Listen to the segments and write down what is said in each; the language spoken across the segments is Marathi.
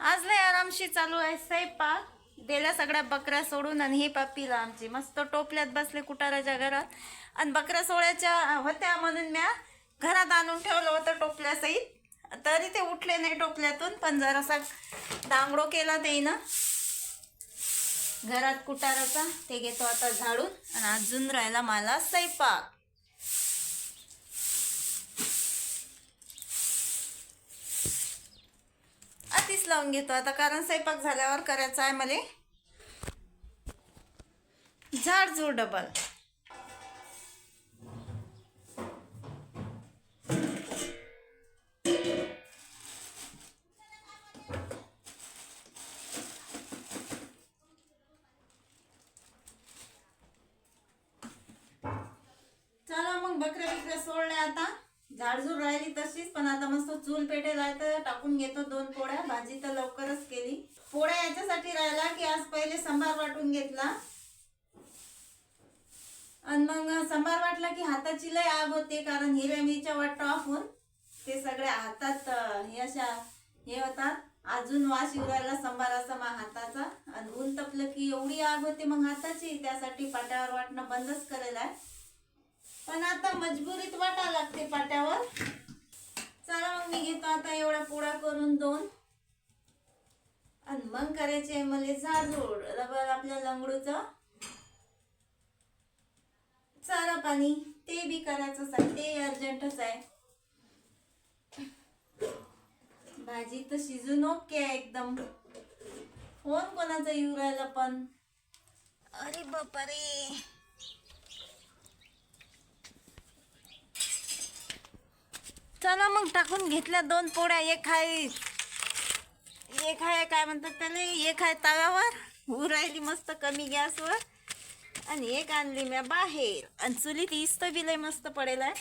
आज लय आरामशी चालू आहे स्वयंपाक. गेल्या सगळ्या बकऱ्या सोडून आणि ही पापीला आमची मस्त टोपल्यात बसले कुटाराच्या घरात. आणि बकऱ्या सोळ्याच्या होत्या म्हणून म्या घरात आणून ठेवलं होतं टोपल्यासहित. तरी ते उठले नाही टोपल्यातून पण जरासा दांगडो केला ते ना घरात कुटाराचा ते घेतो आता झाडून. आणि अजून राहिला मला स्वयंपाक. आधीच लावून घेतो. आता कारण स्वयंपाक झाल्यावर करायचा आहे मला. झाड जोड डबल झाडझूड राहिली तशीच पण आता मस्त चूल पेटेल आहे तर टाकून घेतो दोन पोळ्या भाजी तर लवकरच केली. पोळ्या याच्यासाठी राहिला की आज पहिले सांबार वाटून घेतला. आणि मग सांबार वाटला की हाताची लय आग होते कारण हिरव्या मिरच्या वाटतो ऑफून ते सगळे हातात हे अशा हे होतात. अजून वास येऊ राहिला सांबाराचा मा हाताचा. आणि ऊन तपलं की एवढी आग होते मग हाताची त्यासाठी पाट्यावर वाटणं बंदच करेल आहे. पण आता मजबुरीत वाटा लागते पाट्यावर. चला मग मी घेतो आता एवढा पोळा करून दोन. आणि मग करायचे मला झाडझूड रबर आपल्या लंगडूचं. चारा पाणी ते बी करायचंच आहे ते अर्जंटच आहे. भाजी तर शिजून ओके आहे एकदम. फोन कोणाचा येऊ राहिला पण. अरे बापरे. चला मग टाकून घेतल्या दोन पोळ्या एक आहे एक आहे काय म्हणतात त्याला एक आहे तव्यावर ऊ राहिली मस्त कमी गॅसवर. आणि एक आणली म्या बाहेर. आणि चुलीत इस्त बी लय मस्त पडेल आहे.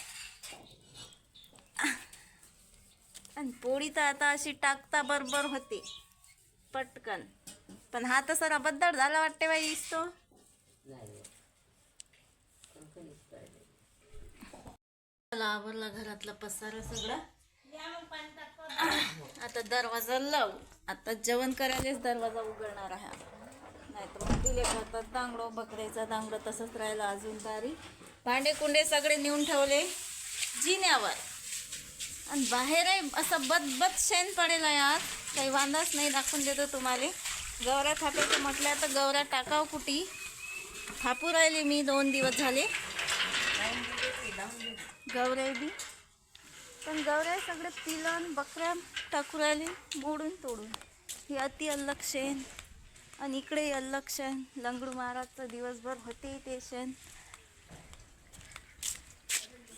आणि पोळी तर आता अशी टाकता बरोबर होते. पटकन. पण हा तर सरा बद्दल झाला वाटते बाई इस्तो. चला आवरला घरातला पसारा सगळा. आता दरवाजा लावू. आता जेवण करायलाच दरवाजा उघडणार आहे. नाही तर मग दिले खातात दांगडो बकऱ्याचा दांगडो तसंच राहिला अजून तारी भांडे कुंडे सगळे नेऊन ठेवले. जिन्यावर. आणि बाहेर आहे असं बदबद शेण पडेल आहे आज काही वांदाच नाही दाखवून देतो तुम्हाला. गवऱ्या थापायचं म्हटलं तर गवऱ्या टाकाव कुठी थापू राहिली मी दोन दिवस झाले. गवऱ्या बी पण गवऱ्या सगळे पिलन बकऱ्या टाकू राहिले मोडून तोडून. ही अति अल्लग शेण. आणि इकडे अल्लग लंगडू महाराजचं दिवसभर होते ते शेण.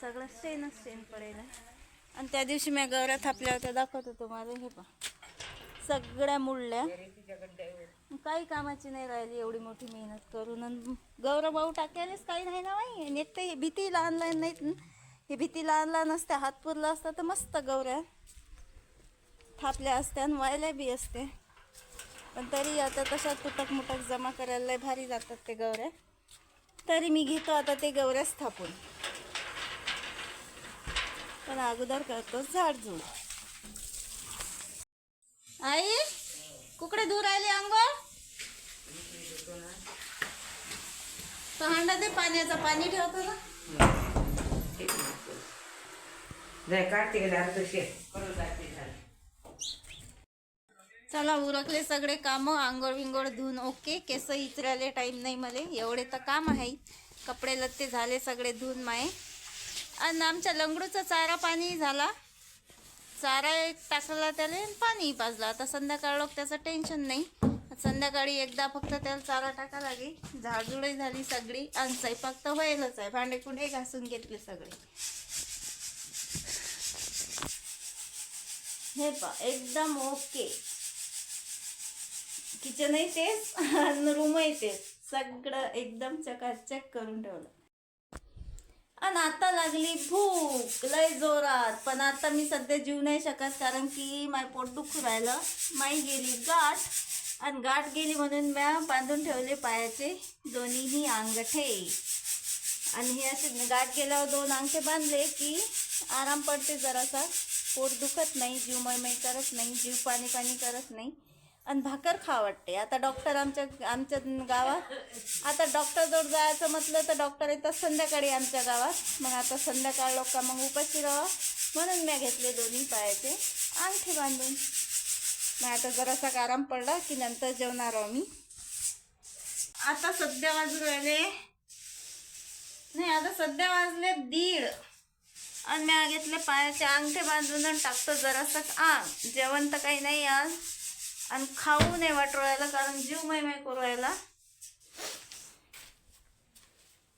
सगळं शेणच शेण पडेल. आणि त्या दिवशी मी गवऱ्या थापल्या होत्या दाखवतो तुम्हाला हे पा सगळ्या मुडल्या. काही कामाची नाही राहिली एवढी मोठी मेहनत करून. आणि गौरव भाऊ टाकायलाच काही नाही ना बाई. आणि भीती लहान लहान नाहीत हे भीती लहान लहान असते हात पुरला असता तर मस्त गौऱ्या थापल्या असत्या आणि व्हायला बी असते. पण तरी आता तशा तुटक मुटक जमा करायला लय भारी जातात ते गौऱ्या. तरी मी घेतो आता ते गौऱ्याच थापून पण अगोदर करतो झाडझूड आई कुकडे दूर राहिले अंगोळ तो हांडा दे पाण्याचा पाणी ठेवतो ना. काढते चला उरकले सगळे कामं आंघोळ विंगोळ धुवून ओके. केस इचरायले टाईम नाही मले. एवढे तर काम आहे. कपडे लत्ते झाले सगळे धुवून माये. आणि आमच्या लंगडूचा चारा पाणी झाला. चारा एक टाकला त्याला पाणी पाजला. आता संध्याकाळ लोक त्याचं टेन्शन नाही. संध्याकाळी एकदा फक्त त्याला चारा टाका लागे झाडझुडही झाली सगळी. आणि स्वयंपाक तर व्हायलाच आहे. भांडे कुंडे घासून घेतले सगळे. हे पा एकदम ओके. किचनही तेच. आणि रूमही तेच. सगळं एकदम चकाचक करून ठेवलं. आणि आता लागली भूक. लय जोरात. पण आता मी सध्या जीव नाही शकत कारण की माय पोट दुखू राहिलं. माई गेली गाठ. आणि गाठ गेली म्हणून म्या बांधून ठेवले पायाचे. दोन्हीही अंगठे. आणि हे असे गाठ गेल्यावर दोन अंगठे बांधले की आराम पडते जरासा. पोट दुखत नाही जीव मयमय करत नाही जीव पाणी पाणी करत नाही. आणि भाकर खा वाटते. आता डॉक्टर आमच्या आमच्या गावात आता डॉक्टरजवळ जायचं म्हटलं तर डॉक्टर येतात संध्याकाळी आमच्या गावात. मग आता संध्याकाळ लोक मग उपाशी राहा म्हणून मी घेतले दोन्ही पायाचे. अंगठे बांधून. मग आता जरासा आराम पडला की नंतर जेवणार आहो मी. आता सध्या वाजू राहिले. नाही आता सध्या वाजले दीड. आणि मी घेतले पायाचे अंगठे बांधून आणि टाकतो जरासं. आंग जेवण तर काही नाही आज. आणि खाऊ नाही वाटवायला कारण जीव मै मै करू राहिला.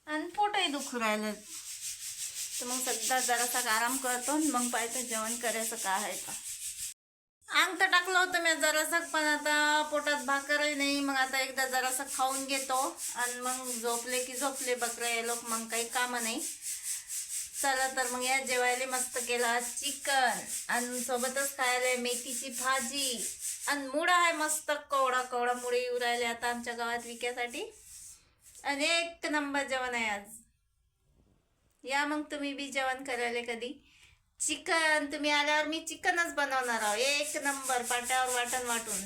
आणि पोटही दुखू राहिलं. तर मग सध्या जरासा आराम करतो आणि मग पाहिजे जेवण करायचं काय आहे का अंग तर टाकलं होतं मी जरासं पण आता पोटात भाकरही नाही. मग आता एकदा जरासं खाऊन घेतो. आणि मग झोपले की झोपले बकरे लोक मग काही कामं नाही. चला तर मग या जेवायला मस्त केला चिकन. आणि सोबतच खायला मेथीची भाजी. आणि मुळा आहे मस्त कवडा कवडा मुळे येऊ राहिले आता आमच्या गावात विक्यासाठी. आणि एक नंबर जेवण आहे आज. या मग तुम्ही बी जेवण करायला कधी. चिकन तुम्ही आल्यावर मी चिकनच बनवणार आहो. एक नंबर पाट्यावर वाटण वाटून.